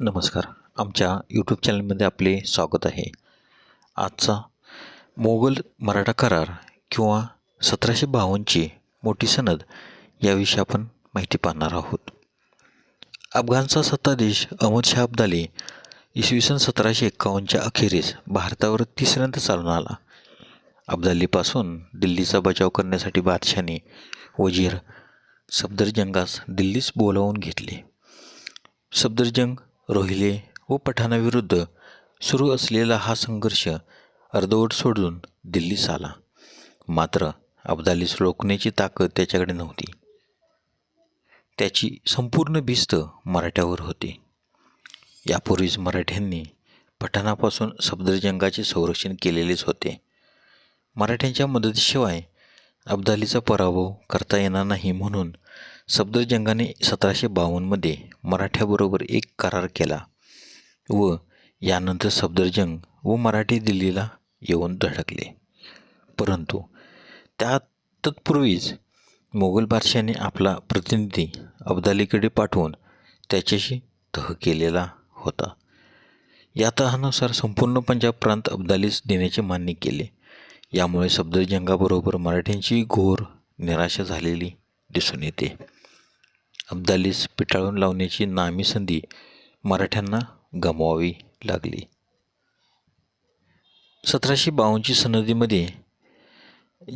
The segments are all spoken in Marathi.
नमस्कार. आमच्या यूट्यूब चॅनलमध्ये आपले स्वागत आहे. आजचा मोगल मराठा करार किंवा सतराशे बावन्नची मोठी सनद याविषयी आपण माहिती पाहणार आहोत. अफगाणचा सत्ताधीश अहमद शाह अब्दाली इसवी सन सतराशे एक्कावन्नच्या अखेरीस भारतावर तिसऱ्यांदा चालून आला. अब्दालीपासून दिल्लीचा बचाव करण्यासाठी बादशाने वजीर सफदरजंगास दिल्लीस बोलावून घेतले. सफदरजंग रोहिले व पठाणाविरुद्ध सुरू असलेला हा संघर्ष अर्धवट सोडून दिल्लीस आला. मात्र अब्दालीस रोखण्याची ताकद त्याच्याकडे नव्हती. त्याची संपूर्ण भिस्त मराठ्यावर होती. यापूर्वीच मराठ्यांनी पठाणापासून सफदरजंगाचे संरक्षण केलेलेच होते. मराठ्यांच्या मदतीशिवाय अब्दालीचा पराभव करता येणार नाही म्हणून सफदरजंगाने सतराशे बावन्नमध्ये मराठ्याबरोबर एक करार केला व यानंतर सफदरजंग व मराठी दिल्लीला येऊन धडकले. परंतु त्या तत्पूर्वीच मोगल बादशाने आपला प्रतिनिधी अब्दालीकडे पाठवून त्याच्याशी तह केलेला होता. या तहानुसार संपूर्ण पंजाब प्रांत अब्दालीस देण्याचे मान्य केले. यामुळे सफदरजंगाबरोबर मराठ्यांची घोर निराशा झालेली दिसून येते. अब्दालीस पिटाळून लावण्याची नामी संधी मराठ्यांना गमवावी लागली. सतराशे बावन्नची सनदीमध्ये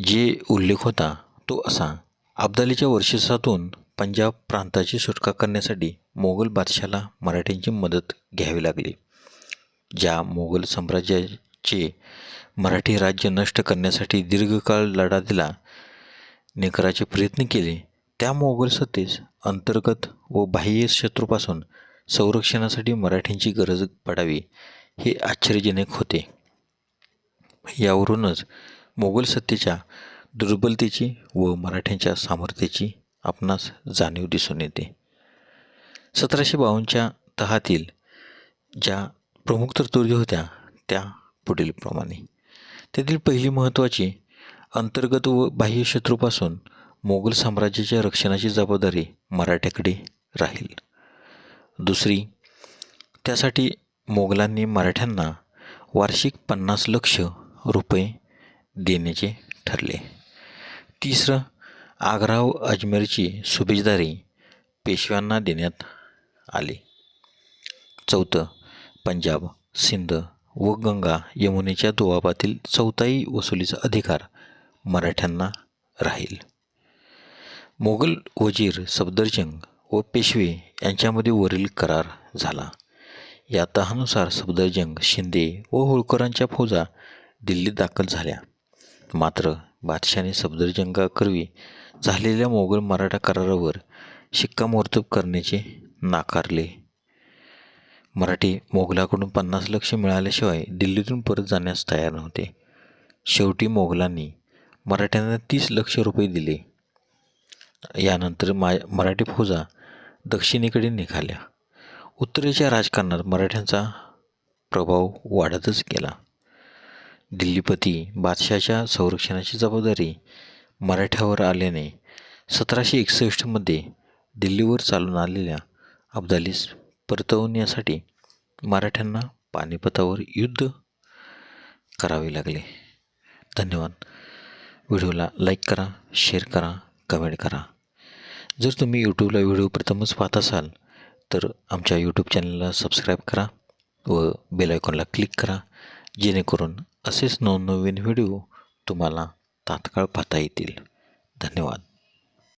जे उल्लेख होता तो असा अब्दालीच्या वर्षसातून पंजाब प्रांताची सुटका करण्यासाठी मोगल बादशाला मराठ्यांची मदत घ्यावी लागली ज्या मोगल साम्राज्या चे मराठी राज्य नष्ट करण्यासाठी दीर्घकाळ लढा दिला. नेकराचे प्रयत्न केले. त्या मोगल सत्तेस अंतर्गत व बाह्य शत्रूपासून संरक्षणासाठी मराठींची गरज पडावी हे आश्चर्यजनक होते. यावरूनच मोगल सत्तेच्या दुर्बलतेची व मराठ्यांच्या सामर्थ्याची आपणास जाणीव दिसून येते. सतराशे बावन्नच्या तहातील ज्या प्रमुख तरतुदी होत्या त्या पुढीलप्रमाणे त्यातील पहिली महत्त्वाची अंतर्गत व बाह्य शत्रूपासून मोगल साम्राज्याच्या रक्षणाची जबाबदारी मराठ्याकडे राहील. दुसरी त्यासाठी मोगलांनी मराठ्यांना वार्षिक पन्नास लक्ष रुपये देण्याचे ठरले. तिसरं आग्रा व अजमेरची सुभेजदारी पेशव्यांना देण्यात आली. चौथं पंजाब सिंध व गंगा यमुनेच्या दुआबातील चौथाई वसुलीचा अधिकार मराठ्यांना राहील. मोगल वजीर सफदरजंग व पेशवे यांच्यामध्ये वरील करार झाला. या तहानुसार सफदरजंग शिंदे व होळकरांच्या फौजा दिल्लीत दाखल झाल्या. मात्र बादशाने सफदरजंगाकरवी झालेल्या मोगल मराठा करारावर शिक्कामोर्तब करण्याचे नाकारले मराठी मोगलाकडून पन्नास लक्ष मिळाल्याशिवाय दिल्लीतून परत जाण्यास तयार नव्हते. शेवटी मोगलांनी मराठ्यांना तीस लक्ष रुपये दिले. यानंतर मा मराठी फौजा दक्षिणेकडे निघाल्या. उत्तरेच्या राजकारणात मराठ्यांचा प्रभाव वाढतच गेला. दिल्लीपती बादशाच्या संरक्षणाची जबाबदारी मराठ्यावर आल्याने सतराशे एकसष्टमध्ये दिल्लीवर चालून आलेल्या अब्दालीस परतवण्यासाठी मराठ्यांना पानिपतावर युद्ध करावे लागले. धन्यवाद. व्हिडिओला लाईक करा शेअर करा कमेंट करा. जर तुम्ही यूट्यूबला व्हिडिओ प्रथमच पाहत असाल तर आमच्या यूट्यूब चॅनलला सबस्क्राईब करा व बेल आयकॉनला क्लिक करा जेणेकरून असेच नवनवीन व्हिडिओ तुम्हाला तात्काळ पाहता येतील. धन्यवाद.